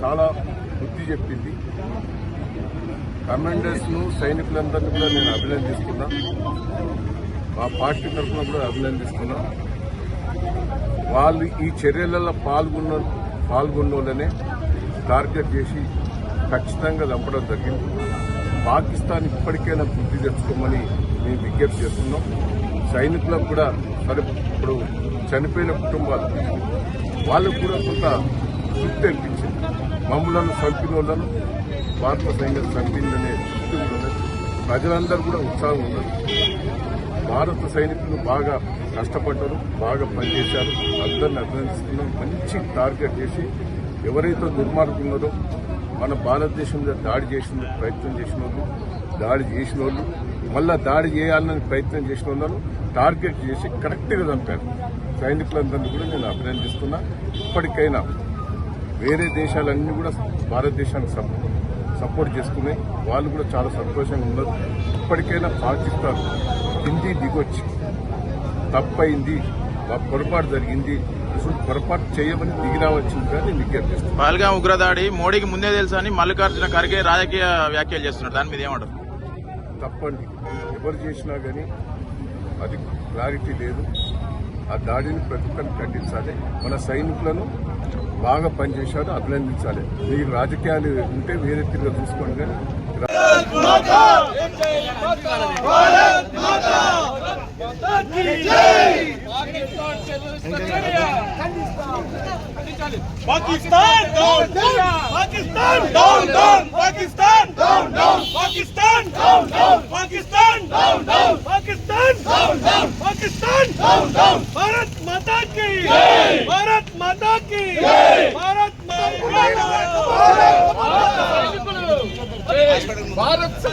చాలా బుద్ధి చెప్పింది. కమాండర్స్ను సైనికులందరినీ కూడా నేను అభినందిస్తున్నా. మా పార్టీ తరఫున కూడా అభినందిస్తున్నా. వాళ్ళు ఈ చర్యలలో పాల్గొన్న పాల్గొన్నోళ్ళనే టార్గెట్ చేసి ఖచ్చితంగా చంపడం జరిగింది. పాకిస్తాన్ ఇప్పటికైనా బుద్ధి తెచ్చుకోమని మేము విజ్ఞప్తి చేస్తున్నాం. సైనికులకు కూడా సరే ఇప్పుడు చనిపోయిన కుటుంబాలు వాళ్ళకు కూడా కొంత తృప్తి అనిపించింది మమ్మలను చంపిన వాళ్ళను భారత సైన్యం చంపిందనే దృష్టి కూడా ఉన్నది ప్రజలందరూ కూడా ఉత్సాహం ఉన్నారు. భారత సైనికులు బాగా కష్టపడ్డారు బాగా పనిచేశారు. అందరిని అభినందిస్తున్నాం. మంచి టార్గెట్ చేసి ఎవరైతే దుర్మార్గున్నారో మన భారతదేశంలో దాడి చేసిన ప్రయత్నం చేసిన వాళ్ళు దాడి చేసిన వాళ్ళు మళ్ళా దాడి చేయాలని ప్రయత్నం చేసిన వాళ్ళు టార్గెట్ చేసి కరెక్ట్గా చంపారు. సైనికులందరినీ కూడా నేను అభినందిస్తున్నా. ఇప్పటికైనా వేరే దేశాలన్నీ కూడా భారతదేశానికి సపోర్ట్ సపోర్ట్ చేసుకున్నాయి. వాళ్ళు కూడా చాలా సంతోషంగా ఉన్నారు. ఇప్పటికైనా పాకిస్తాన్ హిందీ దిగొచ్చి తప్పైంది. పొరపాటు జరిగింది. అసలు పొరపాటు చేయమని దిగి రావచ్చిందిగా నేను విజ్ఞప్తిస్తున్నాను పహల్గాం ఉగ్రదాడి మోడీకి ముందే తెలుసా అని మల్లికార్జున ఖర్గే రాజకీయ వ్యాఖ్యలు చేస్తున్నారు. దాని మీద ఏమంటారు? తప్పండి. ఎవరు చేసినా కానీ అది క్లారిటీ లేదు. ఆ దాడిని ప్రతి ఒక్కరిని ఖండించాలి. మన సైనికులను బాగా పనిచేశారు అభినందించాలి. మీరు రాజకీయాలు ఉంటే వేరే తిరిగి చూసుకోండి. కానీ Pakistan Pakistan down down Pakistan down down Pakistan Pakistan down down Pakistan down down Pakistan Bharat Mata Bharat Mata కి భారత్ భారత్ భారత్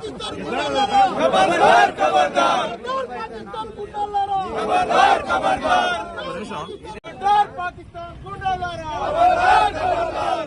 खबरदार खबरदार पाकिस्तान गुंडालारा खबरदार खबरदार खबरदार पाकिस्तान गुंडालारा खबरदार खबरदार